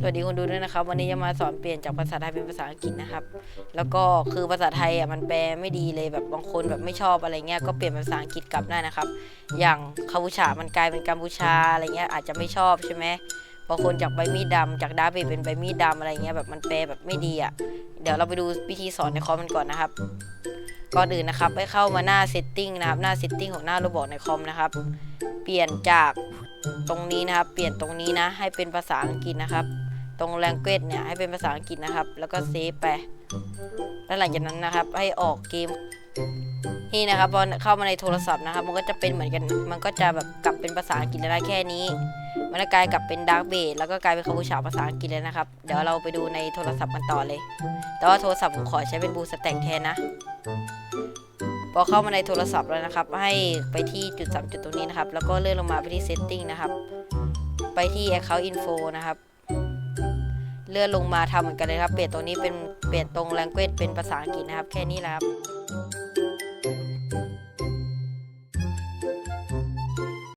สวัสดีคนดูด้วยนะครับ วันนี้จะมาสอนเปลี่ยนจากภาษาไทยเป็นภาษาอังกฤษนะครับ แล้วก็คือภาษาไทยอะมันแปลไม่ดีเลยแบบบางคนแบบไม่ชอบอะไรเงี้ยก็เปลี่ยนเป็นภาษาอังกฤษกลับได้นะครับ อย่างกัมพูชามันกลายเป็นกัมพูชาอะไรเงี้ยอาจจะไม่ชอบใช่ไหมบางคนจากใบมีดดำจากดาเบเป็นใบมีดดำอะไรเงี้ยแบบมันแปลแบบไม่ดีอะเดี๋ยวเราไปดูวิธีสอนในคอมมันก่อนนะครับก่อนอื่นนะครับให้เข้ามาหน้า setting นะครับหน้า setting ของหน้าโรบอทในคอมนะครับ เปลี่ยนจากตรงนี้นะครับ เปลี่ยนตรงนี้นะ ให้เป็นภาษาอังกฤษนะครับ ตรง language เนี่ยให้เป็นภาษาอังกฤษนะครับ แล้วก็เซฟไป แล้วหลังจากนั้นนะครับ ให้ออกเกมนี่นะครับพอเข้ามาในโทรศัพท์นะครับ มันก็จะเป็นเหมือนกัน มันก็จะแบบกลับเป็นภาษาอังกฤษได้แค่นี้ มันจะกลายกลับเป็นดาร์กเบสแล้วก็กลายเป็นคำพูดฉาภาษาอังกฤษเลยนะครับ เดี๋ยวเราไปดูในโทรศัพท์กันต่อเลย แต่ว่าโทรศัพท์ผมขอใช้เป็นบูสแต็กแทนนะ พอเข้ามาในโทรศัพท์แล้วนะครับ ให้ไปที่จุดสามจุดตรงนี้นะครับ แล้วก็เลื่อนลงมาไปที่ setting นะครับ ไปที่ account info นะครับ เลื่อนลงมาทำเหมือนกันเลยครับ เปลี่ยนตรงนี้เป็นเปลี่ยนตรง language เป็นภาษาอังกฤษนะครับ แค่นี้แหละครับ